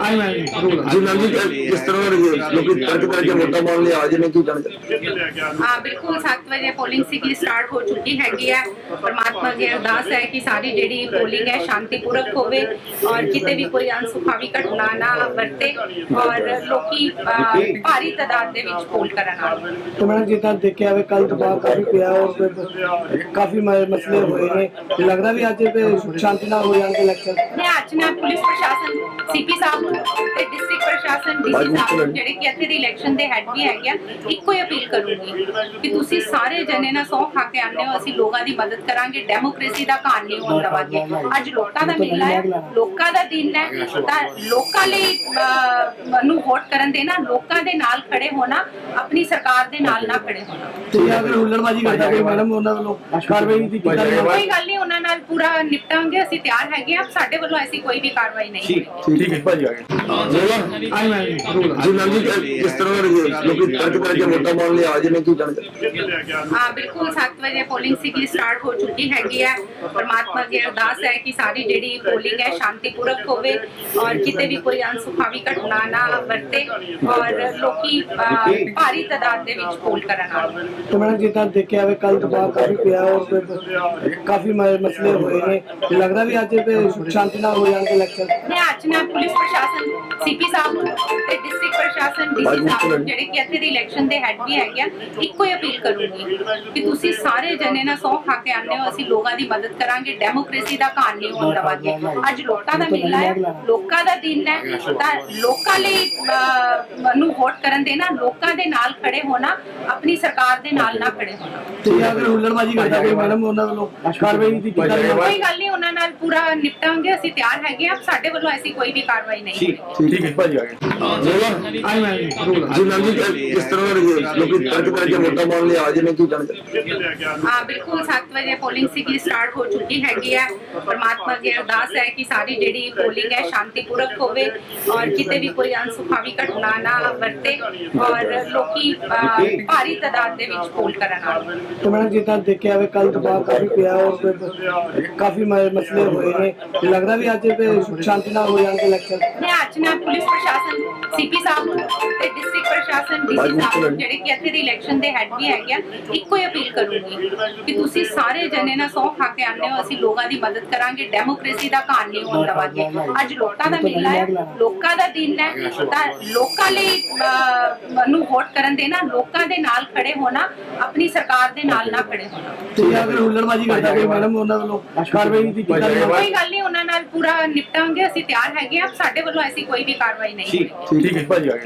ਆਈ ਮੈਂ ਜੀ ਮੈਮ ਜੀ ਕਿਸ ਤਰ੍ਹਾਂ ਲੋਕੀ ਤਰਕ ਕਰਕੇ ਵੋਟਾਂ ਪਾਉਣ ਲਈ ਆ ਜਿਹਨੇ ਕੀ ਜਾਣਕਾਰੀ ਹਾਂ ਬਿਲਕੁਲ 7 ਵਜੇ ਪੋਲਿੰਗ ਸੀਗੀ ਸਟਾਰਟ ਹੋ ਚੁੱਕੀ ਹੈਗੀ ਹੈ। ਪਰਮਾਤਮਾ ਅੱਗੇ ਅਰਦਾਸ ਹੈ ਕਿ ਸਾਰੀ ਜਿਹੜੀ ਪੋਲਿੰਗ ਹੈ ਸ਼ਾਂਤੀਪੂਰਕ ਹੋਵੇ ਔਰ ਕਿਤੇ ਵੀ ਕੋਈ ਅਨਸੁਖਾਵੀ ਘਟਨਾ ਨਾ ਵਰਤੇ ਔਰ ਲੋਕੀ ਅਹ, ਭਾਰੀ ਤਾਦਾਦ ਦੇ ਵਿੱਚ ਪੋਲ ਕਰਨ ਆਉਣ ਤੇ ਮੈਡਮ ਜਿੱਦਾਂ ਦੇਖਿਆ ਵੇ ਕੱਲ ਦਬਾਅ ਕਾਫੀ ਪਿਆ ਔਰ ਫਿਰ ਕਾਫੀ ਮ- ਮਸਲੇ ਹੋਏ ਨੇ। ਲੱਗਦਾ ਵੀ ਅੱਜ ਤੇ ਸ਼ਾਂਤੀ ਨਾਲ ਹੋ ਜਾਣਗੇ ਇਲੈਕਸ਼ਨ ਮੈਂ ਅੱਜ ਮੈਂ ਪੁਲਿਸ ਪ੍ਰਸ਼ਾਸਨ ਸੀਪੀ ਸਾਹਿਬ ਨੂੰ ਤੇ ਡਿਸਟ੍ਰਿਕਟ ਪ੍ਰਸ਼ਾਸਨ ਡੀਸੀ ਸਾਹਿਬ ਨੂੰ ਜਿਹੜੇ ਕਿ ਇੱਥੇ ਦੇ ਇਲੈਕਸ਼ਨ ਦੇ ਹੈੱਡ ਵੀ ਹੈਗੇ ਆ ਇੱਕੋ ਹੀ ਅਪੀਲ ਕਰੂੰਗੀ ਕਿ ਤੁਸੀਂ ਸਾਰੇ ਜਣੇ ਨਾ ਸੌ ਖਾ ਕੇ ਆਉਂਦੇ ਹੋ ਅਸੀਂ ਲੋਕਾਂ ਦੀ ਮਦਦ ਕਰਾਂਗੇ ਡੈਮੋਕ੍ਰੇਸੀ ਦਾ ਘਾਣ ਨਹੀਂ ਹੋਣ ਦੇਵਾਂਗੇ। ਅੱਜ ਲੋਕਾਂ ਦਾ ਮੇਲਾ ਹੈ ਲੋਕਾਂ ਦਾ ਦਿਨ ਹੈ ਤਾਂ ਲੋਕਾਂ ਲਈ ਨੂੰ ਵੋਟ ਕਰਨ ਦੇਣਾ ਲੋਕਾਂ ਦੇ ਨਾਲ ਖੜੇ ਹੋਣਾ ਆਪਣੀ ਸਰਕਾਰ ਦੇ ਨਾਲ ਨਾ ਖੜੇ ਹੋਣਾ। ਤੇ ਅਗਰ ਹੁੱਲੜਬਾਜੀ ਕਰਦਾ ਕੋਈ ਮੈਡਮ ਉਹਨਾਂ ਵੱਲੋਂ ਕਾਰਵਾਈ ਦੀ ਕੀਤੀ ਜਾਵੇ ਕੋਈ ਗੱਲ ਨਹੀਂ ਉਹਨਾਂ ਨਾਲ ਪੂਰਾ ਨਿਪਟਾਂਗੇ ਅਸੀਂ ਤਿਆਰ ਹੈਗੇ ਆ ਸਾਡੇ ਵੱਲੋਂ ਐਸੀ ਕੋਈ ਵੀ ਕਾਰਵਾਈ ਨਹੀਂ ਠੀਕ ਹੈ। ਭਾਜੀ ਆ ਗਏ। ਆਈ ਮੈਂ ਜੀ ਮੈਮ ਜੀ ਕਿਸ ਤਰ੍ਹਾਂ ਲੋਕੀ ਤਰਕ ਕਰਕੇ ਵੋਟਾਂ ਪਾਉਣ ਲਈ ਆ ਜਿਹਨੇ ਕੀ ਜਾਣਕਾਰੀ ਹਾਂ ਬਿਲਕੁਲ 7 ਵਜੇ ਪੋਲਿੰਗ ਸੀਗੀ ਸਟਾਰਟ ਹੋ ਚੁੱਕੀ ਹੈਗੀ ਹੈ। ਪਰਮਾਤਮਾ ਅੱਗੇ ਅਰਦਾਸ ਹੈ ਕਿ ਸਾਰੀ ਜਿਹੜੀ ਪੋਲਿੰਗ ਹੈ ਸ਼ਾਂਤੀਪੂਰਕ ਹੋਵੇ ਔਰ ਕਿਤੇ ਵੀ ਕੋਈ ਅਨਸੁਖਾਵੀ ਘਟਨਾ ਨਾ ਵਰਤੇ ਔਰ ਲੋਕੀ ਭਾਰੀ ਤਾਦਾਦ ਦੇ ਵਿੱਚ ਪੋਲ ਕਰਨ ਆਉਣ। ਤੇ ਮੈਡਮ ਜਿੱਦਾਂ ਦੇਖਿਆ ਵੇ ਕੱਲ ਦਬਾਅ ਕਾਫੀ ਪਿਆ ਔਰ ਕਾਫੀ ਮਸਲੇ ਹੋਏ ਨੇ। ਲੱਗਦਾ ਵੀ ਅੱਜ ਤੇ ਸ਼ਾਂਤੀ ਨਾਲ ਹੋ ਜਾਣਗੇ ਇਲੈਕਸ਼ਨ ਮੈਂ ਅੱਜ ਮੈਂ ਪੁਲਿਸ ਪ੍ਰਸ਼ਾਸਨ ਸੀਪੀ ਸਾਹਿਬ ਨੂੰ ਤੇ ਡਿਸਟ੍ਰਿਕਟ ਪ੍ਰਸ਼ਾਸਨ ਡੀਸੀ ਸਾਹਿਬ ਨੂੰ ਜਿਹੜੇ ਕਿ ਇੱਥੇ ਦੇ ਇਲੈਕਸ਼ਨ ਦੇ ਹੈੱਡ ਵੀ ਹੈਗੇ ਆ ਇੱਕੋ ਹੀ ਅਪੀਲ ਕਰੂੰਗੀ ਕਿ ਤੁਸੀਂ ਸਾਰੇ ਜਣੇ ਨਾ ਸੌ ਖਾ ਕੇ ਆਉਂਦੇ ਹੋ ਅਸੀਂ ਲੋਕਾਂ ਦੀ ਮਦਦ ਕਰਾਂਗੇ ਡੈਮੋਕ੍ਰੇਸੀ ਦਾ ਘਾਣ ਨਹੀਂ ਹੋਣ ਦੇਵਾਂਗੇ। ਅੱਜ ਲੋਕਾਂ ਦਾ ਮੇਲਾ ਹੈ ਲੋਕਾਂ ਦਾ ਦਿਨ ਹੈ ਤਾਂ ਲੋਕਾਂ ਲਈ ਨੂੰ ਵੋਟ ਕਰਨ ਦੇਣਾ ਲੋਕਾਂ ਦੇ ਨਾਲ ਖੜੇ ਹੋਣਾ ਆਪਣੀ ਸਰਕਾਰ ਦੇ ਨਾਲ ਨਾ ਖੜੇ ਹੋਣਾ। ਤੇ ਅਗਰ ਹੁੱਲੜਬਾਜੀ ਕਰਦਾ ਕੋਈ ਮੈਡਮ ਉਹਨਾਂ ਵੱਲੋਂ ਕਾਰਵਾਈ ਦੀ ਕੀਤੀ ਕੋਈ ਗੱਲ ਨਹੀਂ ਉਹਨਾਂ ਨਾਲ ਪੂਰਾ ਨਿਪਟਾਂਗੇ ਅਸੀਂ ਤਿਆਰ ਹੈਗੇ ਆ ਸਾਡੇ ਵੱਲੋਂ ਐਸੀ ਕੋਈ ਵੀ ਕਾਰਵਾਈ ਨਹੀਂ ਹੋਈ। ਠੀਕ ਹੈ। ਭਾਜੀ ਆ ਗਏ। ਆਈ ਮੈਂ ਜੀ ਮੈਮ ਜੀ ਕਿਸ ਤਰ੍ਹਾਂ ਲੋਕੀ ਤਰਕ ਕਰਕੇ ਵੋਟਾਂ ਪਾਉਣ ਲਈ ਆ ਜਿਹਨੇ ਕੀ ਜਾਣਕਾਰੀ ਹਾਂ ਬਿਲਕੁਲ 7 ਵਜੇ ਪੋਲਿੰਗ ਸੀਗੀ ਸਟਾਰਟ ਹੋ ਚੁੱਕੀ ਹੈਗੀ ਹੈ ਪਰਮਾਤਮਾ ਅੱਗੇ ਅਰਦਾਸ ਹੈ ਕਿ ਸਾਰੀ ਜਿਹੜੀ ਪੋਲਿੰਗ ਹੈ ਸ਼ਾਂਤੀਪੂਰਕ ਹੋਵੇ ਔਰ ਕਿਤੇ ਵੀ ਕੋਈ ਅਨਸੁਖਾਵੀ ਘਟਨਾ ਨਾ ਵਰਤੇ ਔਰ ਲੋਕੀ ਭਾਰੀ ਤਾਦਾਦ ਦੇ ਵਿੱਚ ਪੋਲ ਕਰਨ ਆਉਣ। ਤੇ ਮੈਡਮ ਜਿੱਦਾਂ ਦੇਖਿਆ ਵੇ ਕੱਲ ਦਬਾਅ ਕਾਫੀ ਪਿਆ ਔਰ ਕਾਫੀ ਮ- ਮਸਲੇ ਹੋਏ ਨੇ। ਲੱਗਦਾ ਵੀ ਅੱਜ ਤੇ ਸ਼ਾਂਤੀ ਨਾਲ ਹੋ ਜਾਣਗੇ ਇਲੈਕਸ਼ਨ ਮੈਂ ਅੱਜ ਮੈਂ ਪੁਲਿਸ ਪ੍ਰਸ਼ਾਸਨ ਸੀਪੀ ਸਾਹਿਬ ਨੂੰ ਤੇ ਡਿਸਟ੍ਰਿਕਟ ਪ੍ਰਸ਼ਾਸਨ ਡੀਸੀ ਸਾਹਿਬ ਨੂੰ ਜਿਹੜੇ ਕਿ ਇੱਥੇ ਦੇ ਇਲੈਕਸ਼ਨ ਦੇ ਹੈੱਡ ਵੀ ਹੈਗੇ ਆ ਇੱਕੋ ਹੀ ਅਪੀਲ ਕਰੂੰਗੀ ਕਿ ਤੁਸੀਂ ਸਾਰੇ ਜਣੇ ਨਾ ਸੌ ਖਾ ਕੇ ਆਉਂਦੇ ਹੋ ਅਸੀਂ ਲੋਕਾਂ ਦੀ ਮਦਦ ਕਰਾਂਗੇ ਡੈਮੋਕ੍ਰੇਸੀ ਦਾ ਘਾਣ ਨਹੀਂ ਹੋਣ ਦੇਵਾਂਗੇ। ਅੱਜ ਲੋਕਾਂ ਦਾ ਮੇਲਾ ਹੈ ਲੋਕਾਂ ਦਾ ਦਿਨ ਹੈ ਤਾਂ ਲੋਕਾਂ ਲਈ ਨੂੰ ਵੋਟ ਕਰਨ ਦੇਣਾ ਲੋਕਾਂ ਦੇ ਨਾਲ ਖੜੇ ਹੋਣਾ ਆਪਣੀ ਸਰਕਾਰ ਦੇ ਨਾਲ ਨਾ ਖੜੇ ਹੋਣਾ। ਤੇ ਅਗਰ ਹੁੱਲੜਬਾਜੀ ਕਰਦਾ ਕੋਈ ਮੈਡਮ ਉਹਨਾਂ ਵੱਲੋਂ ਕਾਰਵਾਈ ਦੀ ਕੀਤੀ ਜਾਵੇ ਕੋਈ ਗੱਲ ਨਹੀਂ ਉਹਨਾਂ ਨਾਲ ਪੂਰਾ ਨਿਪਟਾਂਗੇ ਅਸੀਂ ਤਿਆਰ ਹੈਗੇ ਆ। ਸਾਡੇ ਵੱਲੋਂ ਐਸੀ ਕੋਈ ਵੀ ਕਾਰਵਾਈ ਨਹੀਂ ਹੋਈ। ਠੀਕ ਹੈ। ਭਾਜੀ ਆ ਗਏ।